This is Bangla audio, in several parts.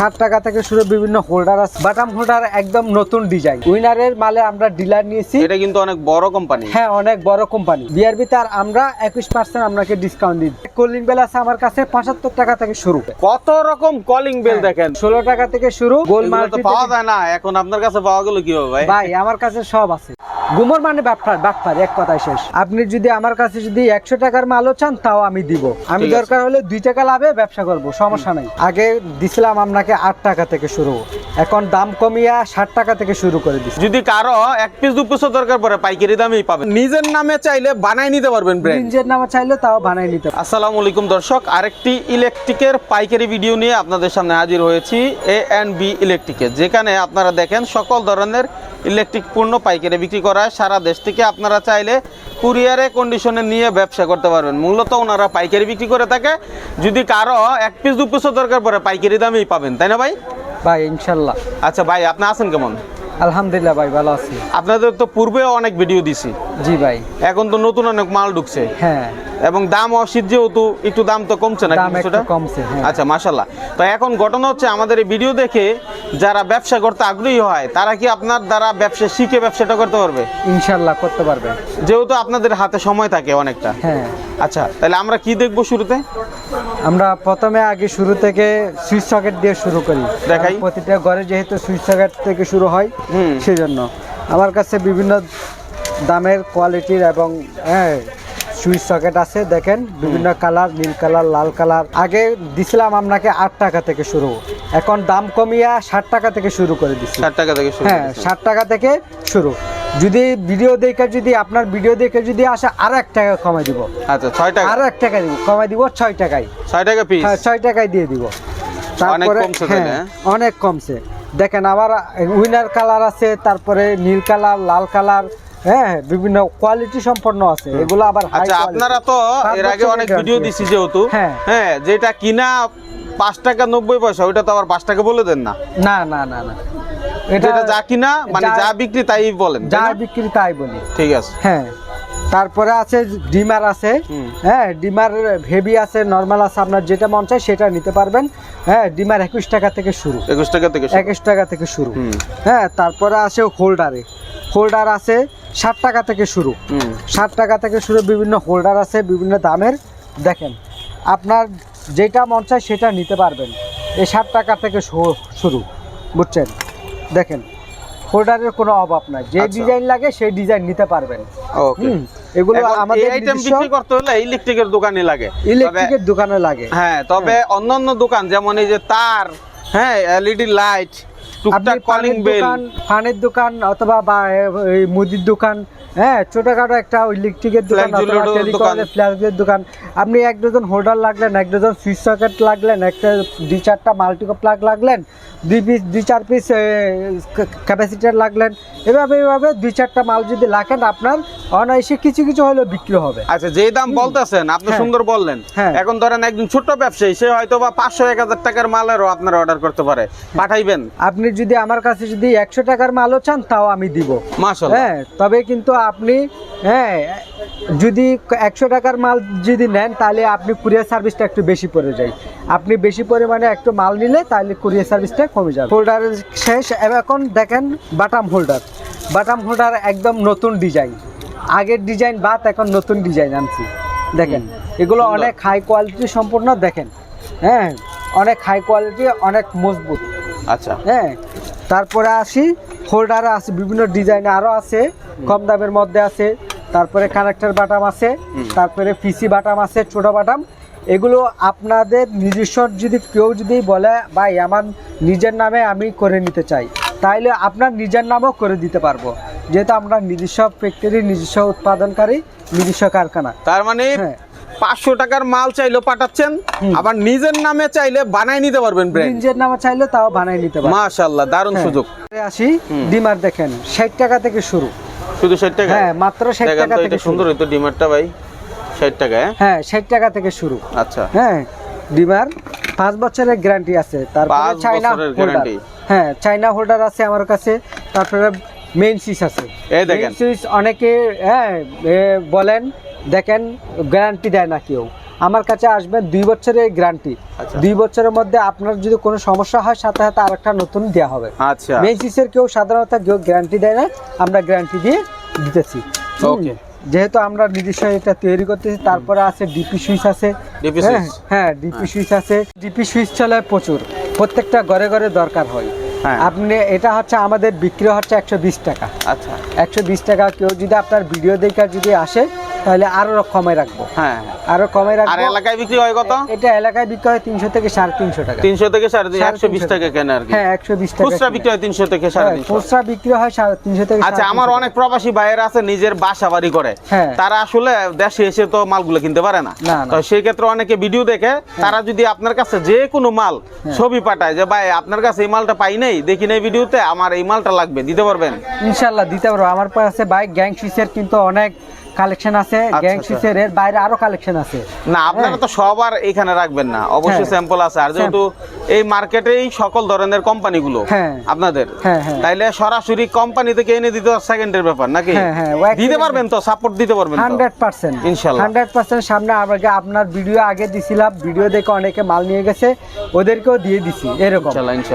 ষাট টাকা থেকে শুরু বিভিন্ন হোল্ডার আছে। বাটাম হোল্ডার একদম নতুন ডিজাইন উইনারের মালে আমরা ডিলার নিয়েছি। এটা কিন্তু অনেক বড় কোম্পানি হ্যাঁ অনেক বড় কোম্পানি বিআরবি তার আমরা একুশ পার্সেন্ট আপনাকে ডিসকাউন্ট দিই। কলিং বেল আছে আমার কাছে পঁচাত্তর টাকা থেকে শুরু। কত রকম কলিং বেল হ্যাঁ। দেখেন? ষোলো টাকা থেকে শুরু গোল তো পাওয়া যায় না। এখন আপনার কাছে পাওয়া গেল কীভাবে ভাই? ভাই আমার কাছে সব আছে। গুমর মানে বাটফার বাটফার এক কথায় শেষ। আপনি যদি আমার কাছে যদি একশো টাকার মালও চান তাও আমি দিব। আমি দরকার হলে দুই টাকা লাভে ব্যবসা করব সমস্যা নাই। আগে দিছিলাম আপনাকে আট টাকা থেকে শুরু। এখন দাম কমিয়া ষাট টাকা থেকে শুরু করে দিচ্ছি যদি কারও এক পিস দু পিসও দরকার পড়ে পাইকারি দামেই পাবেন। নিজের নামে চাইলে বানাই নিতে পারবেন ব্র্যান্ড নিজের নামে চাইলে তাও বানাই নিতে। আসসালামু আলাইকুম দর্শক আরেকটি ইলেকট্রিকের পাইকারি ভিডিও নিয়ে আপনাদের সামনে হাজির হয়েছি এ অ্যান্ড বি ইলেকট্রিকে যেখানে আপনারা দেখেন সকল ধরনের ইলেকট্রিক পণ্য পাইকারি বিক্রি করা হয় সারা দেশ থেকে আপনারা চাইলে কুরিয়ারে কন্ডিশনে নিয়ে ব্যবসা করতে পারবেন। মূলত ওনারা পাইকারি বিক্রি করে থাকে। যদি কারও এক পিস দু পিসও দরকার পড়ে পাইকারি দামেই পাবেন তাই না ভাই? ভাই ইনশাল্লাহ। আচ্ছা ভাই আপনি আছেন কেমন? আলহামদুলিল্লাহ ভাই ভালো আছি। আপনাদের তো পূর্বেও অনেক ভিডিও দিছি। জি ভাই। এখন তো নতুন অনেক মাল ঢুকছে। হ্যাঁ। এবং দাম অসিত যেহেতু একটু দাম তো কমছে না কমছে হ্যাঁ। আচ্ছা মাশাল্লাহ তো এখন ঘটনা হচ্ছে আমাদের এই ভিডিও দেখে যারা ব্যবসা করতে আগ্রহী হয় তারা কি আপনার দ্বারা ব্যবসা শিখে ব্যবসাটা করতে পারবে? ইনশাল্লাহ করতে পারবে। যেহেতু আপনাদের হাতে সময় থাকে অনেকটা। হ্যাঁ। আচ্ছা তাহলে আমরা কি দেখব শুরুতে? আমরা প্রথমে আগে শুরু থেকে সুইচ সকেট দিয়ে শুরু করি। দেখাই। প্রতিটা ঘরে যেহেতু সুইচ সকেট থেকে শুরু হয়। সেই জন্য আমার কাছে বিভিন্ন দামের কোয়ালিটির এবং হ্যাঁ সুইচ সকেট আছে দেখেন বিভিন্ন কালার নীল কালার লাল কালার। আগে দিছিলাম আপনাকে আট টাকা থেকে শুরু। এখন দাম কমিয়া ষাট টাকা থেকে শুরু করে দিচ্ছি ষাট টাকা থেকে শুরু হ্যাঁ ষাট টাকা থেকে শুরু। যদি ভিডিও দেখে যদি আপনার ভিডিও দেখে যদি আসে আরও এক টাকা কমাই দিব। আচ্ছা ছয় টাকা? আরও এক টাকা দিব কমাই দিব ছয় টাকায়। ছয় টাকা পিস হ্যাঁ ছয় টাকায় দিয়ে দিব। তারপরে হ্যাঁ হ্যাঁ? অনেক কমছে। দেখেন আবার উইনার কালার আছে তারপরে নীল কালার লাল কালার হ্যাঁ বিভিন্ন কোয়ালিটি সম্পন্ন আছে। এগুলো আবার আচ্ছা আপনারা তো এর আগে অনেক ভিডিও দিছি যেহেতু। হ্যাঁ। হ্যাঁ যেটা কিনা পাঁচ টাকা নব্বই পয়সা ওইটা তো আবার পাঁচ টাকা বলে দেন না। না না না না। এটা যা কিনা মানে যা- যা বিক্রি তাই বলেন যা বিক্রি তাই বলি। ঠিক আছে। হ্যাঁ তারপরে আছে ডিমার আছে। হ্যাঁ ডিমার হেভি আছে নর্মাল আছে আপনার যেটা মন চায় সেটা নিতে পারবেন। হ্যাঁ ডিমার একুশ টাকা থেকে শুরু। একুশ টাকা থেকে একুশ টাকা থেকে শুরু। হ্যাঁ তারপরে আছে হোল্ডারে হোল্ডার আছে ষাট টাকা থেকে শুরু। ষাট টাকা থেকে শুরু বিভিন্ন হোল্ডার আছে বিভিন্ন দামের। দেখেন আপনার যেটা মন চায় সেটা নিতে পারবেন। এই ষাট টাকা থেকে শুরু বুঝছেন? দেখেন হোল্ডারের কোনো অভাব নাই। যে আচ্ছা। ডিজাইন লাগে সেই ডিজাইন নিতে পারবেন। ওকে এগুলো আমাদের আইটেম বিক্রি করতে হলে ইলেকট্রিকের দোকানে লাগে। ইলেকট্রিকের দোকানে লাগে। হ্যাঁ তবে অন্যান্য দোকান যেমন এই যে তার হ্যাঁ এলইডি লাইট টুকটাক কলিং বেল পানের দোকান অথবা বা এই মুদির দোকান হ্যাঁ ছোটখাটো একটা ইলেকট্রিকের দোকান টেলিকমের দোকান। আপনি এক ডজন হোল্ডার লাগলেন এক ডজন সুইচ সকেট লাগলেন একটা দুই চারটা মাল্টিকো প্লাগ লাগলেন দুই পিস দুই চার পিস ক্যাপাসিটার লাগলেন। এভাবে এভাবে দুই চারটা মাল যদি লাগেন আপনার অনায়াসে কিছু কিছু হলেও বিক্রি হবে। আচ্ছা যে দাম বলতেছেন আপনি হ্যাঁ। সুন্দর বললেন। হ্যাঁ। এখন ধরেন একজন ছোট ব্যবসায়ী সে হয়তো বা পাঁচশো এক হাজার টাকার মালেরও আপনার অর্ডার করতে পারে। পাঠাইবেন। আপনি যদি আমার কাছে যদি একশো টাকার মালও চান তাও আমি দিব। হ্যাঁ তবে কিন্তু আপনি হ্যাঁ যদি একশো টাকার মাল যদি নেন তাহলে আপনি কুরিয়ার সার্ভিসটা একটু বেশি পড়ে যায়। আপনি বেশি পরিমাণে একটু মাল নিলে তাহলে কুরিয়ার সার্ভিসটা কমে যাবে। হোল্ডার শেষ। এখন দেখেন বাটাম হোল্ডার বাটাম হোল্ডার একদম নতুন ডিজাইন আগের ডিজাইন বাদ এখন নতুন ডিজাইন আনছি। দেখেন এগুলো অনেক হাই কোয়ালিটি সম্পূর্ণ দেখেন। হ্যাঁ অনেক হাই কোয়ালিটি অনেক মজবুত। আচ্ছা। হ্যাঁ তারপরে আসি হোল্ডার আছে বিভিন্ন ডিজাইন আরও আছে কম দামের মধ্যে আছে তারপরে কানেক্টর বাটাম আছে তারপরে পিসি বাটাম আছে ছোট বাটাম। এগুলো আপনাদের নিজস্ব যদি কেউ যদি বলে ভাই আমার নিজের নামে আমি করে নিতে চাই তাইলে আপনার নিজের নামও করে দিতে পারব। যেহেতু আমরা নিজস্ব ফ্যাক্টরি নিজস্ব উৎপাদনকারী নিজস্ব কারখানা। তার মানে হ্যাঁ। পাঁচশো টাকার মাল চাইলেও পাঠাচ্ছেন আবার নিজের নামে চাইলে বানাই নিতে পারবেন ব্র্যান্ড নিজের নামে চাইলে তাও বানাই নিতে পারব মাশাল্লাহ দারুণ হ্যাঁ। সুযোগ। আসি ডিমার দেখেন ষাট টাকা থেকে শুরু। শুধু ষাট টাকা? হ্যাঁ মাত্র ষাট টাকা থেকে সুন্দর হইতো ডিমারটা ভাই ষাট টাকা হ্যাঁ? হ্যাঁ ষাট টাকা থেকে শুরু। আচ্ছা। হ্যাঁ ডিমার পাঁচ বছরের গ্যারান্টি আছে। তারপরে চাইনা হোল্ডার হ্যাঁ চাইনা হোল্ডার আছে আমার কাছে তারপরে মেইন সুইচ আছে। এই দেখেন। সুইচ অনেকে হ্যাঁ বলেন দেখেন গ্যারান্টি দেয় না কেউ। আমার কাছে আসবেন দুই বছরের গ্যারান্টি আচ্ছা। দুই বছরের মধ্যে আপনার যদি কোনো সমস্যা হয় সাথে সাথে আরেকটা নতুন দেওয়া হবে। আচ্ছা। মেসিসের কেউ সাধারণত কেউ গ্যারান্টি দেয় না আমরা গ্যারান্টি দিয়ে দিতেছি। Okay. যেহেতু আমরা নিজস্ব এটা তৈরি করতেছি তারপরে আছে ডিপি সুইচ আছে। হ্যাঁ, হ্যাঁ ডিপি সুইচ আছে। ডিপি সুইচ চলে প্রচুর। প্রত্যেকটা ঘরে ঘরে দরকার হয়। হ্যাঁ। আপনি এটা হচ্ছে আমাদের বিক্রি হচ্ছে একশো বিশ টাকা। আচ্ছা। একশো বিশ টাকা কেউ যদি আপনার ভিডিও দেখে যদি আসে তাহলে আরও কমে রাখব। হ্যাঁ আরও কমে আর রাখব। এলাকায় বিক্রি হয় কত? এটা এলাকায় বিক্রি হয় তিনশো থেকে সাড়ে তিনশো টাকা। তিনশো থেকে সাড়ে তিন সাড়ে একশো বিশ তিনশো টাকা কেনে আর কি। হ্যাঁ একশো বিশ টাকা খুচরা বিক্রি হয় তিনশো থেকে সাড়ে হ্যাঁ, তিনশো খুচরা বিক্রি হয় সাড়ে তিনশো থেকে আচ্ছা আমার অনেক প্রবাসী ভাইয়েরা আছে নিজের বাসা বাড়ি করে। হ্যাঁ। তারা আসলে দেশে এসে তো মালগুলো কিনতে পারে না। তো সেই ক্ষেত্রে অনেকে ভিডিও দেখে তারা যদি আপনার কাছে যে কোনো মাল হ্যাঁ। ছবি পাঠায় যে ভাই আপনার কাছে এই মালটা পাই নাই দেখি নাই ভিডিওতে আমার এই মালটা লাগবে দিতে পারবেন? ইনশাল্লাহ দিতে পারব। আমার কাছে বাইক গ্যাং সুইচের কিন্তু অনেক কালেকশন আছে গ্যাং আচ্ছা। সুইচের এর বাইরে আরও কালেকশন আছে না আপনারা তো সবার এখানে রাখবেন না অবশ্যই হ্যাঁ। স্যাম্পল আছে আর যেহেতু এই মার্কেটেই সকল ধরনের কোম্পানিগুলো হ্যাঁ। আপনাদের হ্যাঁ। তাইলে সরাসরি কোম্পানি থেকে এনে দিতে সেকেন্ডের ব্যাপার নাকি দিতে পারবেন তো সাপোর্ট দিতে পারবেন তো হান্ড্রেড পার্সেন্ট ইনশাল্লাহ। হান্ড্রেড পার্সেন্ট সামনে আমাকে আপনার ভিডিও আগে দিছিলাম ভিডিও দেখে অনেকে মাল নিয়ে গেছে ওদেরকেও দিয়ে দিছি এরকম।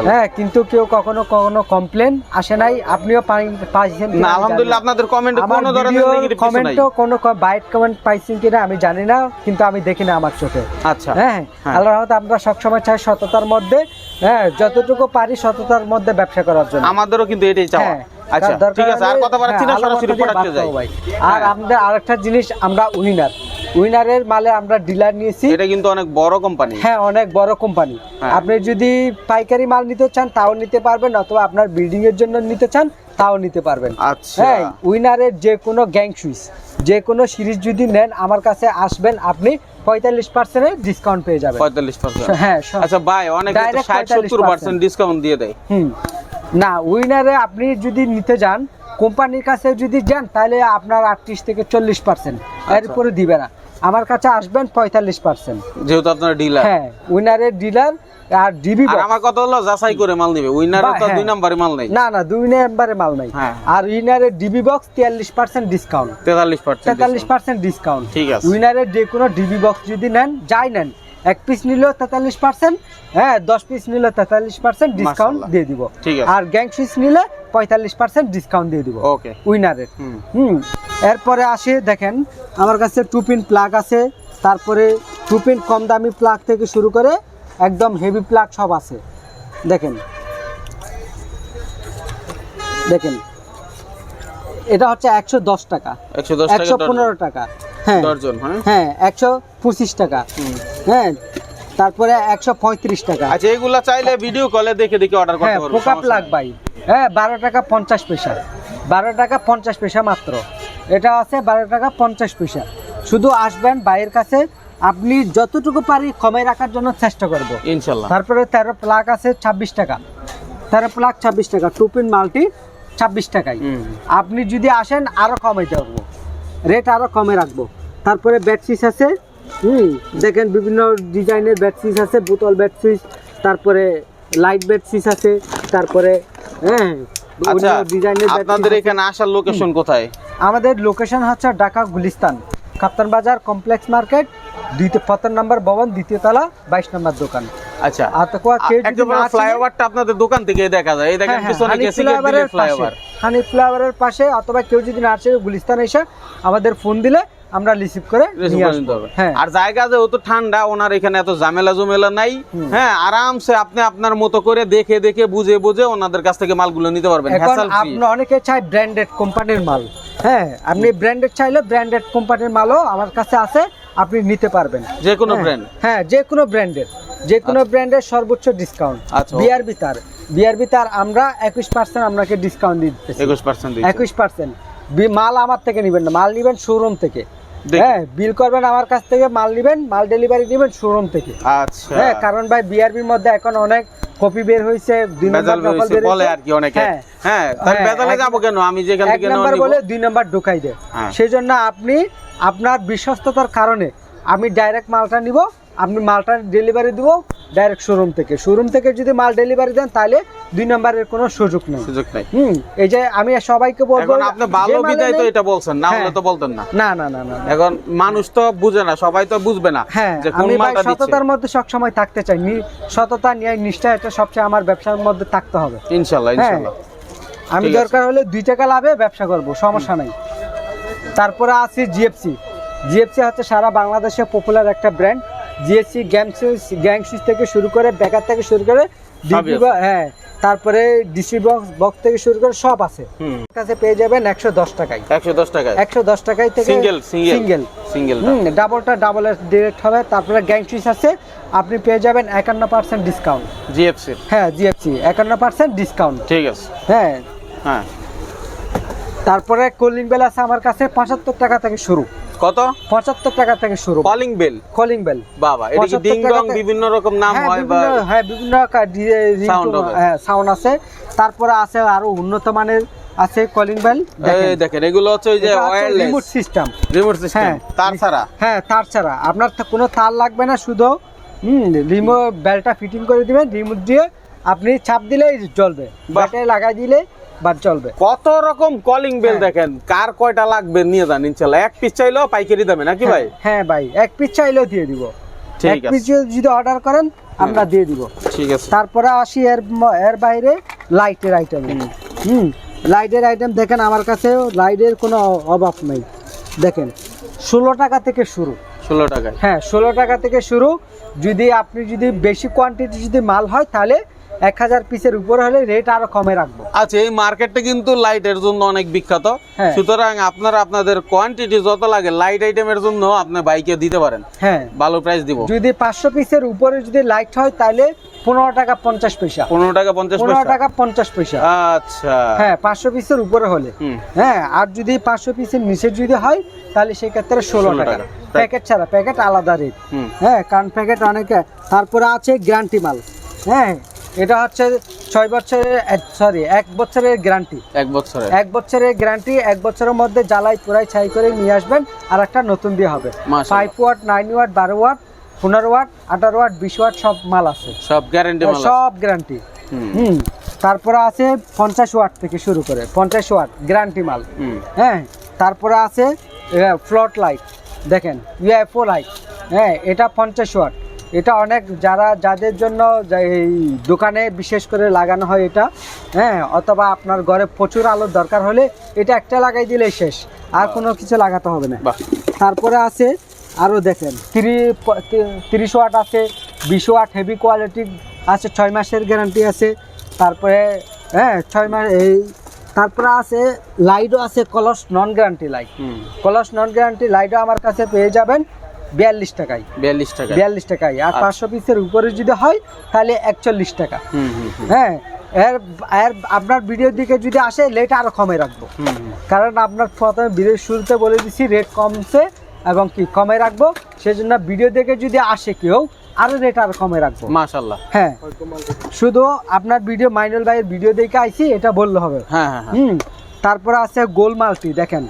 হ্যাঁ কিন্তু কেউ কখনো কখনো কমপ্লেন আসে নাই আপনিও পাই- পাইছেন না আলহামদুলিল্লাহ আপনাদের কমেন্টে কোনো ধরনের নেগেটিভ কমেন্টও কোনো বাইট কমেন্ট পাইছেন কিনা আমি জানি না কিন্তু আমি দেখি না আমার চোখে। আচ্ছা। হ্যাঁ? হ্যাঁ। আল্লাহ রহমতে আমরা সবসময় চাই সততার মধ্যে হ্যাঁ যতটুকু পারি সততার মধ্যে ব্যবসা করার জন্য। আমাদেরও কিন্তু এটাই চাওয়া। হ্যাঁ, আচ্ছা ঠিক আছে আর কথা বাড়াচ্ছি না হ্যাঁ, সরাসরি যাই। আর। আমাদের আরেকটা জিনিস আমরা উইনার উইনারের মালে আমরা ডিলার নিয়েছি। এটা কিন্তু অনেক বড় কোম্পানি হ্যাঁ অনেক বড় কোম্পানি হ্যাঁ। আপনি যদি পাইকারি মাল নিতে চান তাও নিতে পারবেন অথবা আপনার বিল্ডিং এর জন্য নিতে চান তাও নিতে পারবেন। আচ্ছা। হ্যাঁ উইনারের যে কোনো গ্যাং সুইচ যে কোনো সিরিজ যদি নেন আমার কাছে আসবেন আপনি পঁয়তাল্লিশ পার্সেন্টের ডিসকাউন্ট পেয়ে যাবেন। পঁয়তাল্লিশ পার্সেন্ট হ্যাঁ আচ্ছা ভাই অনেক ষাট সত্তর পার্সেন্ট ডিসকাউন্ট দিয়ে দেয়। হুম। না উইনারে আপনি যদি নিতে যান কোম্পানির কাছে যদি যান তাহলে আপনার আটত্রিশ থেকে চল্লিশ পার্সেন্ট এর আচ্ছা। উপরে দিবে না। আমার কাছে আসবেন পঁয়তাল্লিশ পার্সেন্ট যেহেতু আপনার ডিলার হ্যাঁ উইনারের ডিলার আর ডিবি আমার কথা হলো যাচাই করে মাল নিবে। উইনারে তো হ্যাঁ। দুই নাম্বারে মাল নেই। না না দুই নম্বরে মাল নাই। হ্যাঁ। আর উইনারের ডিবি বক্স তিয়াল্লিশ পার্সেন্ট ডিসকাউন্ট তেতাল্লিশ পার্সেন্ট তেতাল্লিশ পার্সেন্ট ডিসকাউন্ট ঠিক আছে। উইনারের যে কোনো ডিবি বক্স যদি নেন যাই নেন এক পিস নিলেও তেতাল্লিশ পার্সেন্ট হ্যাঁ দশ পিস নিলে তেতাল্লিশ পার্সেন্ট ডিসকাউন্ট দিয়ে দিব। ঠিক আছে। আর গ্যাং সুইচ নিলে পঁয়তাল্লিশ পার্সেন্ট ডিসকাউন্ট দিয়ে দিব। ওকে উইনারের হুম। হুম। এরপরে আসে দেখেন আমার কাছে টু পিন প্লাগ আছে। তারপরে টু পিন কম দামি প্লাগ থেকে শুরু করে একদম হেভি প্লাগ সব আছে। দেখেন। দেখেন। এটা হচ্ছে একশো দশ টাকা। একশো পনেরো টাকা। হ্যাঁ। দর্জন হ্যাঁ? হ্যাঁ একশো পঁচিশ টাকা। হ্যাঁ তারপরে একশো পঁয়ত্রিশ টাকা। আচ্ছা এগুলা চাইলে ভিডিও কলে দেখে দেখে অর্ডার হ্যাঁ করতে পারব পোকা প্লাগ ভাই। হ্যাঁ বারো টাকা পঞ্চাশ পয়সা। বারো টাকা পঞ্চাশ পয়সা মাত্র। এটা আছে বারো টাকা পঞ্চাশ পয়সা। শুধু আসবেন ভাইয়ের কাছে। আপনি যতটুকু পারি কমে রাখার জন্য চেষ্টা করব। ইনশাল্লাহ। তারপরে তেরো প্লাগ আছে ছাব্বিশ টাকা। তেরো প্লাগ ছাব্বিশ টাকা। টুপিন মাল্টি ছাব্বিশ টাকায়। আপনি যদি আসেন আরও কমাইতে পারব। রেট আরও কমে রাখব। তারপরে ব্যাটসিস আছে হুম দেখেন বিভিন্ন ডিজাইনের ব্যাটসিস আছে বোতল ব্যাটসিস তারপরে লাইট ব্যাটসিস আছে তারপরে হ্যাঁ আচ্ছা ডিজাইনের আপনাদের এখানে আসার লোকেশন কোথায়? আমাদের লোকেশন হচ্ছে ঢাকা গুলিস্তান কাপ্তান বাজার কমপ্লেক্স মার্কেট দ্বিতীয় পতন নম্বর ভবন দ্বিতীয় তলা বাইশ নম্বর দোকান। আচ্ছা আর তো ফ্লাইওভারটা আপনাদের দোকান থেকে দেখা যায়। এই দেখেন হ্যাঁ, হ্যাঁ, পিছনে ফ্লাইওভার পাশে। হানিফ ফ্লাইওভারের পাশে অথবা কেউ যদি না আসে গুলিস্তান এসে আমাদের ফোন দিলে আমরা রিসিভ করে হ্যাঁ। আর জায়গা যেহেতু ঠান্ডা ওনার এখানে এত ঝামেলা জমেলা নাই। হ্যাঁ আরামসে আপনি আপনার মতো করে দেখে দেখে বুঝে বুঝে ওনাদের কাছ থেকে মালগুলো নিতে পারবেন। আপনি অনেকে চাই ব্র্যান্ডেড কোম্পানির মাল। হ্যাঁ আপনি ব্র্যান্ডেড চাইলে ব্র্যান্ডেড কোম্পানির মালও আমার কাছে আছে আপনি নিতে পারবেন। যে কোনো ব্র্যান্ড হ্যাঁ যে কোনো ব্র্যান্ডের যে কোনো ব্র্যান্ডের সর্বোচ্চ ডিসকাউন্ট আচ্ছা, বিআরবি তার। বিআরবি তার আমরা একুশ পার্সেন্ট আপনাকে ডিসকাউন্ট দিতেছি। একুশ পার্সেন্ট একুশ পার্সেন্ট মাল আমার থেকে নেবেন না মাল নেবেন শোরুম থেকে। হ্যাঁ বিল করবেন আমার কাছ থেকে মাল নেবেন মাল ডেলিভারি নেবেন শোরুম থেকে। আচ্ছা। হ্যাঁ কারণ ভাই বিআরবির মধ্যে এখন অনেক কপি বের হয়েছে দুই নম্বর নকল বের বলে আর কি অনেকে। হ্যাঁ। হ্যাঁ তাই হ্যাঁ, বেজালে এক- যাব কেন? আমি যেখান এক থেকে নেওয়া নাম্বার বলে দুই নাম্বার ঢুকাই দেয় হ্যাঁ। সেই জন্য আপনি আপনার বিশ্বস্ততার কারণে আমি ডাইরেক্ট মালটা নিব আপনি মালটা ডেলিভারি দিব ডাইরেক্ট শোরুম থেকে। শোরুম থেকে যদি মাল ডেলিভারি দেন তাহলে দুই নম্বরের কোনো সুযোগ নেই। সুযোগ নাই। হুম এই যে আমি সবাইকে বলব এখন আপনি ভালো বিদায় তো এটা বলছেন না হলে হ্যাঁ। তো বলতেন না। না না না না। এখন মানুষ তো বুঝে না সবাই তো বুঝবে না হ্যাঁ যে কোন মালটা দিচ্ছে। সততার মধ্যে সবসময় থাকতে চাই। নি- সততা ন্যায় নিষ্ঠা এটা সবচেয়ে আমার ব্যবসার মধ্যে থাকতে হবে। ইনশাল্লাহ হ্যাঁ। ইনশাল্লাহ। আমি দরকার হলে দুই টাকা লাভে ব্যবসা করব সমস্যা নাই। তারপরে আছে জিএফসি জিএফসি হচ্ছে সারা বাংলাদেশে পপুলার একটা ব্র্যান্ড জিএফসি গ্যাংসুইচ গ্যাংসুইচ থেকে শুরু করে বেকার থেকে শুরু করে। হ্যাঁ তারপরে ডিসি বক্স বক্স থেকে শুরু করে সব আছে। কাছে পেয়ে যাবেন একশো দশ টাকায়। একশো দশ টাকায়? একশো দশ টাকায় থেকে সিঙ্গেল সিঙ্গেল সিঙ্গেল ডাবলটা ডাবলের ডিরেক্ট হবে। তারপরে গ্যাং সুইচ আছে। আপনি পেয়ে যাবেন একান্ন পার্সেন্ট ডিসকাউন্ট জিএফসি হ্যাঁ জিএফসি একান্ন পার্সেন্ট ডিসকাউন্ট ঠিক আছে। হ্যাঁ। হ্যাঁ। তারপরে কলিং বেল আছে আমার কাছে পঁচাত্তর টাকা থেকে শুরু। কত? পঁচাত্তর টাকা থেকে শুরু। কলিং বেল কলিং বেল বাবা এটা কি ডিং ডং বিভিন্ন রকম নাম হ্যাঁ হয় বা হ্যাঁ বিভিন্ন Sound হবে। সাউন্ড আছে। তারপরে আছে আরও উন্নত মানের আছে কলিং বেল দেখেন। এগুলো হচ্ছে ওই যে wireless remote system remote system হ্যাঁ। তার ছাড়া? হ্যাঁ তার ছাড়া। আপনার কোনো তার লাগবে না শুধু হুম রিমোট বেলটা ফিটিং করে দিবেন রিমোট দিয়ে আপনি চাপ দিলেই জ্বলবে। ব্যাটারি লাগাই দিলে বা চলবে। কত রকম কলিং বেল হ্যাঁ। দেখেন? কার কয়টা লাগবে নিয়ে যান ইনশাল্লাহ। এক পিস চাইলেও পাইকারি দামে নাকি ভাই? হ্যাঁ, হ্যাঁ ভাই। এক পিস চাইলেও দিয়ে দিব। ঠিক এক। পিস যদি অর্ডার করেন আমরা দিয়ে দিব। ঠিক আছে। তারপরে আসি এর এর বাইরে লাইটের আইটেম হুম। লাইটের আইটেম দেখেন আমার কাছে লাইটের কোনো অভাব নেই। দেখেন ষোলো টাকা থেকে শুরু। ষোলো টাকায়। হ্যাঁ ষোলো টাকা থেকে শুরু। যদি আপনি যদি বেশি কোয়ান্টিটি যদি মাল হয় তাহলে এক হাজার পিসের উপরে হলে রেট আরও কমে রাখব। আচ্ছা এই মার্কেটটা কিন্তু লাইটের জন্য অনেক বিখ্যাত। হ্যাঁ। সুতরাং আপনারা আপনাদের কোয়ান্টিটি যত লাগে লাইট আইটেমের জন্য আপনি বাইকে দিতে পারেন। হ্যাঁ। ভালো প্রাইস দিব। যদি পাঁচশো পিসের উপরে যদি লাইট হয় তাহলে পনেরো টাকা পঞ্চাশ পয়সা। পনেরো টাকা পঞ্চাশ পনেরো টাকা পঞ্চাশ পয়সা। আচ্ছা। হ্যাঁ পাঁচশো পিসের উপরে হলে। হ্যাঁ আর যদি পাঁচশো পিসের নিচে যদি হয় তাহলে সেক্ষেত্রে ষোলো টাকা। প্যাকেট ছাড়া প্যাকেট আলাদা রেট হ্যাঁ কারণ প্যাকেট অনেকে তারপরে আছে গ্যারান্টি মাল। হ্যাঁ এটা হচ্ছে ছয় বছরের সরি এক বছরের গ্যারান্টি এক বছরে এক বছরের গ্যারান্টি এক বছরের মধ্যে জ্বালাই পুরাই ছাই করে নিয়ে আসবেন। আর একটা নতুন দিয়ে হবে। ফাইভ ওয়াট নাইন ওয়াট বারো ওয়াট পনেরো ওয়াট আঠারো ওয়াট বিশ ওয়াট সব মাল আছে। সব গ্যারান্টি সব গ্যারান্টি হুম। হুম। তারপরে আছে পঞ্চাশ ওয়াট থেকে শুরু করে। পঞ্চাশ ওয়াট গ্যারান্টি মাল। হ্যাঁ তারপরে আছে ফ্লট লাইট দেখেন ইউএফও লাইট হ্যাঁ এটা পঞ্চাশ ওয়াট এটা অনেক যারা যাদের জন্য এই দোকানে বিশেষ করে লাগানো হয় এটা হ্যাঁ অথবা আপনার ঘরে প্রচুর আলোর দরকার হলে এটা একটা লাগাই দিলেই শেষ আর কোনো কিছু লাগাতে হবে না। তারপরে আছে আরও দেখেন তিরিশ ওয়াট আছে বিশ ওয়াট হেভি কোয়ালিটি আছে ছয় মাসের গ্যারান্টি আছে তারপরে হ্যাঁ ছয় মাস এই তারপরে আছে লাইটও আছে কলস নন গ্যারান্টি লাইট কলস নন গ্যারান্টি লাইটও আমার কাছে পেয়ে যাবেন বিয়াল্লিশ টাকায়। বিয়াল্লিশ টাকা। বিয়াল্লিশ টাকায়। আর আচ্ছা। পাঁচশো পিসের উপরে যদি হয় তাহলে একচল্লিশ টাকা। হ্যাঁ এর এর আপনার ভিডিওর দিকে যদি আসে লেট আরও কমে রাখব। কারণ আপনার প্রথমে ভিডিওর শুরুতে বলে দিচ্ছি রেট কমছে এবং কি কমে রাখব। সেই জন্য ভিডিও দেখে যদি আসে কেউ আরও রেট আরও কমে রাখব। মাশাল্লাহ হ্যাঁ। শুধু আপনার ভিডিও মাইনুল ভাইয়ের ভিডিও দেখে আইছি এটা বললে হবে। হ্যাঁ হ্যাঁ হ্যাঁ। হুম। তারপরে আছে গোল মালটি দেখেন।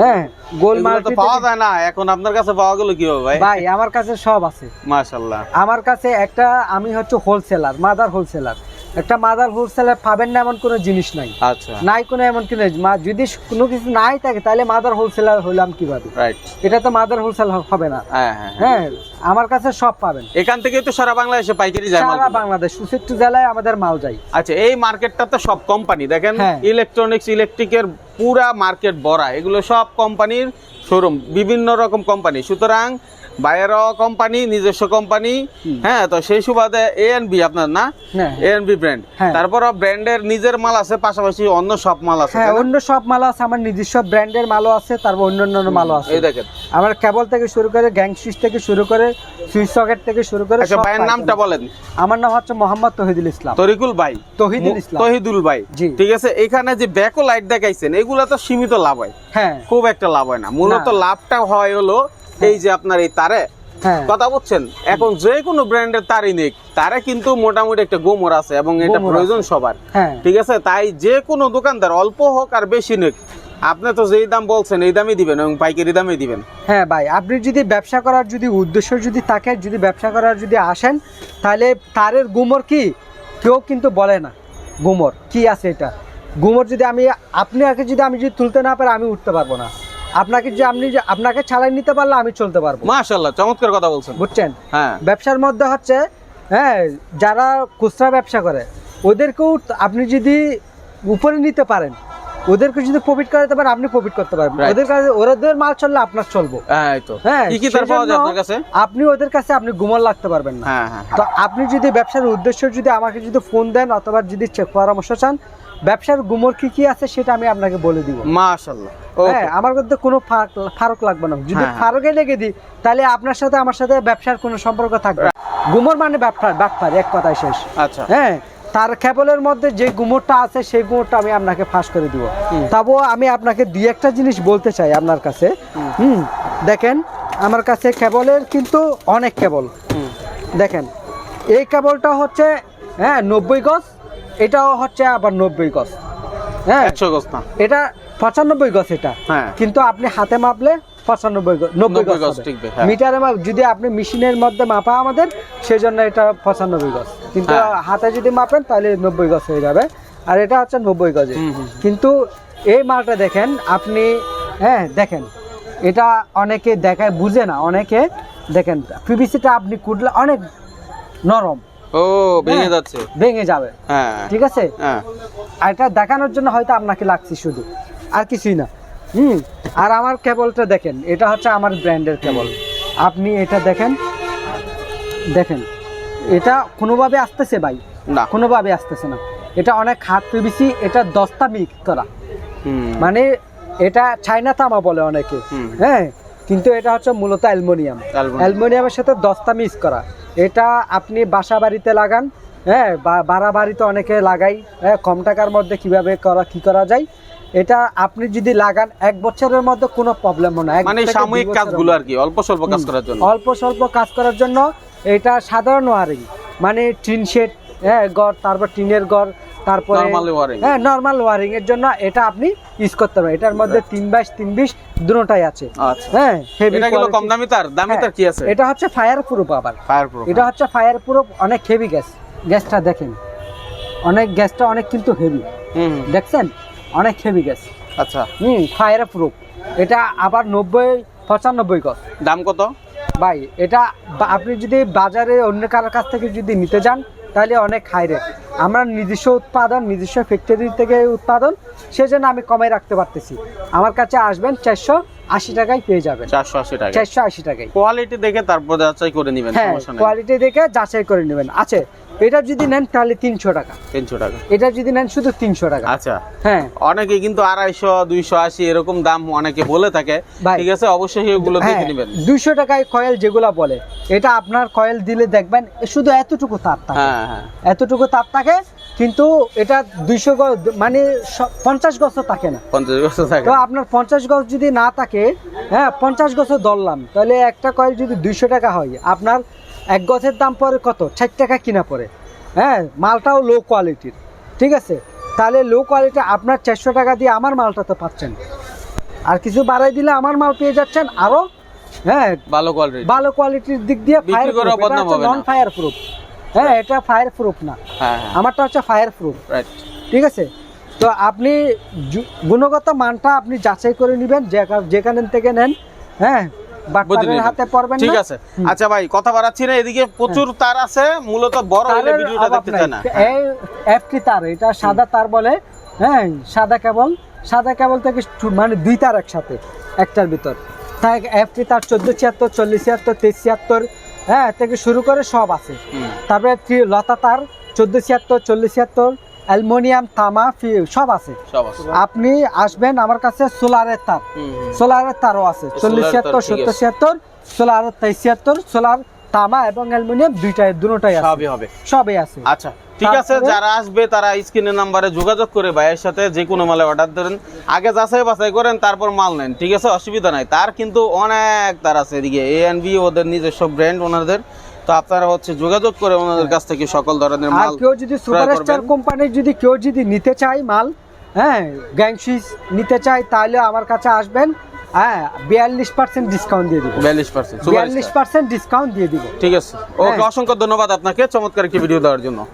হ্যাঁ। গোল মালতি তো পাওয়া যায় না এখন আপনার কাছে পাওয়া গেল কি ভাই? ভাই আমার কাছে সব আছে। মাশাআল্লাহ। আমার কাছে একটা আমি হচ্ছে হোলসেলার মাদার হোলসেলার একটা মাদার হোলসেলার পাবেন না এমন কোনো জিনিস নাই। আচ্ছা। নাই কোনো এমন কোনো মা- যদি কোনো কিছু নাই থাকে তাহলে মাদার হোলসেলার হইলাম কীভাবে? রাইট এটা তো মাদার হোলসেল হবে না। হ্যাঁ হ্যাঁ হ্যাঁ। হ্যাঁ আমার কাছে সব পাবেন। এখান থেকে তো সারা বাংলাদেশে পাইকারি যায় সারা। বাংলাদেশ সুচিত্র জেলায় আমাদের মাল যায়। আচ্ছা এই মার্কেটটা তো সব কোম্পানি দেখেন। ইলেকট্রনিক্স ইলেকট্রিকের পুরা মার্কেট ভরা। এগুলো সব কোম্পানির শোরুম বিভিন্ন রকম কোম্পানি সুতরাং বাইরেও কোম্পানি নিজস্ব কোম্পানি হ্যাঁ তো সেই সুবাদে এ এন বি আপনার না? A N B brand. তারপর ব্র্যান্ডের নিজের মাল আছে পাশাপাশি অন্য সব মাল আছে হ্যাঁ অন্য সব মাল আছে আমার নিজস্ব ব্র্যান্ডের মালও আছে তারপর অন্য অন্য মালও আছে। এই দেখেন। আমার কেবল থেকে শুরু করে গ্যাং সুইচ থেকে শুরু করে সুইচ সকেট থেকে শুরু করে আচ্ছা ভাইয়ের নামটা বলেন। আমার নাম হচ্ছে মোহাম্মদ তহিদুল ইসলাম। তরিকুল ভাই। তহিদুল ইসলাম। তহিদুল ভাই। ঠিক আছে এখানে যে ব্যাকও লাইট দেখাইছেন এগুলা তো সীমিত লাভ হয়। হ্যাঁ। খুব একটা লাভ হয় না। মূলত লাভটা হয় হলো এই যে আপনার এই তারে হ্যাঁ। কথা বলছেন? এখন যে কোনো ব্র্যান্ডের তারই নেক তারে কিন্তু মোটামুটি একটা গোমর আছে এবং এটা প্রয়োজন সবার। হ্যাঁ। ঠিক আছে? তাই যে কোনো দোকানদার অল্প হোক আর বেশি নেক আপনি তো যেই দাম বলছেন এই দামই দিবেন এবং পাইকারি দামই দিবেন। হ্যাঁ ভাই আপনি যদি ব্যবসা করার যদি উদ্দেশ্য যদি থাকে যদি ব্যবসা করার যদি আসেন তাহলে তারের গুমর কি? কেউ কিন্তু বলে না। গুমর কি আছে এটা? গুমর যদি আমি আপনি আগে যদি আমি যদি তুলতে না পারি আমি উঠতে পারব না। আপনাকে যে আপনি যে আপনাকে ছাড়াই নিতে পারলে আমি চলতে পারব। মাশাল্লাহ চমৎকার কথা বলছেন। বুঝছেন? হ্যাঁ। ব্যবসার মধ্যে হচ্ছে হ্যাঁ যারা খুচরা ব্যবসা করে ওদেরকেও আপনি যদি উপরে নিতে পারেন ওদেরকে যদি প্রফিট করাতে পারেন আপনি প্রফিট করতে পারবেন. ওদের কাছে ওদের মাল চললে আপনার চলবো। হ্যাঁ হ্যাঁ কি কি তার পাওয়া যায় আপনার কাছে? আপনি ওদের কাছে আপনি গুমর লাগতে পারবেন না। হ্যাঁ তো আপনি যদি ব্যবসার উদ্দেশ্য যদি আমাকে যদি ফোন দেন অথবা যদি পরামর্শ চান ব্যবসার গুমর কি কি আছে সেটা আমি আপনাকে বলে দিব। মাশাল্লাহ হ্যাঁ আমার মধ্যে কোনো ফারক লাগবে না। যদি হ্যাঁ। ফারকে লেগে দিই তাহলে আপনার সাথে আমার সাথে ব্যবসার কোনো সম্পর্ক থাকবে গুমর মানে ব্যবসা ব্যবসার এক কথায় শেষ। আচ্ছা। হ্যাঁ তার কেবলের মধ্যে যে গুমরটা আছে সেই গুমরটা আমি আপনাকে ফাঁস করে দিব। তবুও আমি আপনাকে দুই একটা জিনিস বলতে চাই আপনার কাছে। হুম। হুম দেখেন আমার কাছে কেবলের কিন্তু অনেক কেবল। দেখেন এই কেবলটা হচ্ছে হ্যাঁ নব্বই গজ। এটাও হচ্ছে আবার নব্বই গজ। হ্যাঁ? একশো গজ না। এটা পঁচানব্বই গজ এটা। হ্যাঁ। কিন্তু আপনি হাতে মাপলে পঁচানব্বই গজ নব্বই 90 গজ হ্যাঁ। মিটারে মাপ যদি আপনি মেশিনের মধ্যে মাপা আমাদের সেই জন্য এটা পঁচানব্বই গজ। কিন্তু হ্যাঁ। হাতে যদি মাপেন তাহলে নব্বই গজ হয়ে যাবে। আর এটা হচ্ছে নব্বই গজে। কিন্তু এই মালটা দেখেন আপনি হ্যাঁ দেখেন। এটা অনেকে দেখায় বুঝে না। অনেকে দেখেন পিভিসিটা আপনি কুটলে অনেক নরম। ও ভেঙে হ্যাঁ। যাচ্ছে। ভেঙে যাবে। হ্যাঁ। ঠিক আছে? হ্যাঁ। আর এটা দেখানোর জন্য হয়তো আপনাকে লাগছে শুধু। আর কিছুই না। হুম? আর আমার কেবলটা দেখেন। এটা হচ্ছে আমার ব্র্যান্ডের কেবল। আপনি এটা দেখেন। দেখেন। এটা কোনোভাবে আসতেছে ভাই। না। কোনোভাবে আসতেছে না। এটা অনেক হাত পিবিসি এটা দস্তা মিক্স করা হুম। মানে এটা চাইনা তামা বলে অনেকে। হ্যাঁ? কিন্তু এটা হচ্ছে মূলত অ্যালমোনিয়াম। অ্যালমোনিয়ামের সাথে দস্তা মিক্স করা। এটা আপনি বাসা বাড়িতে লাগান হ্যাঁ বাড়া বাড়িতে অনেকে লাগাই হ্যাঁ কম টাকার মধ্যে কীভাবে করা কি করা যায় এটা আপনি যদি লাগান এক বছরের মধ্যে কোনো প্রবলেম না। মানে সাময়িক কাজগুলো আর কি অল্প স্বল্প কাজ করার জন্য। অল্প স্বল্প কাজ করার জন্য এটা সাধারণ ওয়ারিং মানে টিন শেড হ্যাঁ গড় তারপর টিনের গড় তারপরে হ্যাঁ নর্মাল ওয়ারিং এর জন্য এটা আপনি ইউজ করতে পারেন এটার মধ্যে তিন বাইশ তিন বিশ দুটোটাই আছে। আচ্ছা। হ্যাঁ হেভি এটা কম দামি তার? দামি তার কি আছে? এটা হচ্ছে ফায়ার প্রুফ আবার। ফায়ার প্রুফ এটা হচ্ছে ফায়ার প্রুফ অনেক হেভি গ্যাস গ্যাসটা দেখেন অনেক গ্যাসটা অনেক কিন্তু হেভি দেখছেন? অনেক হেভি গ্যাস আচ্ছা। হুম ফায়ার প্রুফ এটা আবার নব্বই পঁচানব্বই গজ। দাম কত? ভাই এটা আপনি যদি বাজারে অন্য কারোর কাছ থেকে যদি নিতে যান তাহলে অনেক হাই রেট আমরা নিজস্ব উৎপাদন নিজস্ব ফ্যাক্টরি থেকে উৎপাদন সেজন্য আমি কমাই রাখতে পারতেছি। আমার কাছে আসবেন চারশো আশি টাকায় পেয়ে যাবেন। চারশো আশি টাকা চারশো আশি টাকায়। কোয়ালিটি দেখে তারপর যাচাই করে নেবেন হ্যাঁ কোয়ালিটি দেখে যাচাই করে নেবেন। আছে এটা যদি নেন তাহলে তিনশো টাকা। তিনশো টাকা। এটা যদি নেন শুধু তিনশো টাকা। আচ্ছা। হ্যাঁ। অনেকে কিন্তু আড়াইশো দুইশো আশি এরকম দাম অনেকে বলে থাকে। ঠিক আছে অবশ্যই হ্যাঁ দেখে নেবেন। দুইশো টাকায় কয়েল যেগুলা বলে এটা আপনার কয়েল দিলে দেখবেন শুধু এতটুকু তার থাকে। হ্যাঁ হ্যাঁ। এতটুকু তার থাকে কিন্তু এটা দুইশো গজ মানে পঞ্চাশ গজ থাকে না। পঞ্চাশ বছর থাকে। তো আপনার পঞ্চাশ গজ যদি না থাকে হ্যাঁ পঞ্চাশ গজও ধরলাম তাহলে একটা কয়েল যদি দুইশো টাকা হয় আপনার এক গজের দাম পড়ে কত? ষাট টাকা কিনা পড়ে হ্যাঁ মালটাও লো কোয়ালিটির ঠিক আছে? তাহলে লো কোয়ালিটি আপনার চারশো টাকা দিয়ে আমার মালটা তো পাচ্ছেন। আর কিছু বাড়াই দিলে আমার মাল পেয়ে যাচ্ছেন আরও হ্যাঁ ভালো কোয়ালিটি ভালো কোয়ালিটির দিক দিয়ে ফায়ার। নন ফায়ার প্রুফ হ্যাঁ এটা ফায়ার প্রুফ না। হ্যাঁ হ্যাঁ। আমারটা হচ্ছে ফায়ার প্রুফ ঠিক আছে? তো আপনি গুণগত মানটা আপনি যাচাই করে নেবেন যেখা- যেখান থেকে নেন হ্যাঁ। হাতে পড়বেন ঠিক আছে। আচ্ছা ভাই কথা বাড়াচ্ছি না এদিকে প্রচুর তার আছে মূলত বড় হলে ভিডিওটা দেখতে চায় না। এই এফটি তার এটা সাদা তার বলে হ্যাঁ সাদা কেবল সাদা কেবল থেকে মানে দুই তার একসাথে একটার ভিতর। তাই এফটি তার চোদ্দ ছিয়াত্তর চল্লিশ ছিয়াত্তর তেইশ ছিয়াত্তর হ্যাঁ থেকে শুরু করে সব আছে। তারপরে লতা তার চোদ্দ ছিয়াত্তর চল্লিশ ছিয়াত্তর অ্যালমোনিয়াম তামা সব আছে। আপনি আসবেন আমার কাছে সোলারের তার। সোলারের তারও আছে। চল্লিশ ছিয়াত্তর সত্তর ছিয়াত্তর সোলার তেইশ ছিয়াত্তর সোলার তামা এবং অ্যালুমিনিয়াম দুইটাই দুটোটাই সবই হবে। সবই আছে। আচ্ছা ঠিক আছে যারা আসবে তারা স্ক্রিনের নাম্বারে যোগাযোগ করে ভাইয়ের সাথে যে কোনো মালে অর্ডার দেন আগে যাচাই বাছাই করেন তারপর মাল নেন ঠিক আছে? অসুবিধা নাই। তার কিন্তু অনেক তার আছে এদিকে। এ এন বি ওদের নিজস্ব ব্র্যান্ড ওনাদের। তো আপনারা হচ্ছে যোগাযোগ করে ওনাদের কাছ থেকে সকল ধরনের মাল কেউ যদি সুপারস্টার কোম্পানির যদি কেউ যদি নিতে চায় মাল হ্যাঁ গ্যাংশিস নিতে চায় তাহলে আমার কাছে আসবেন হ্যাঁ বিয়াল্লিশ পার্সেন্ট ডিসকাউন্ট দিয়ে দিব। বিয়াল্লিশ পার্সেন্ট বিয়াল্লিশ পার্সেন্ট ডিসকাউন্ট দিয়ে দিব। ঠিক আছে। ওকে হ্যাঁ। অসংখ্য ধন্যবাদ আপনাকে। চমৎকার একটি ভিডিও দেওয়ার জন্য।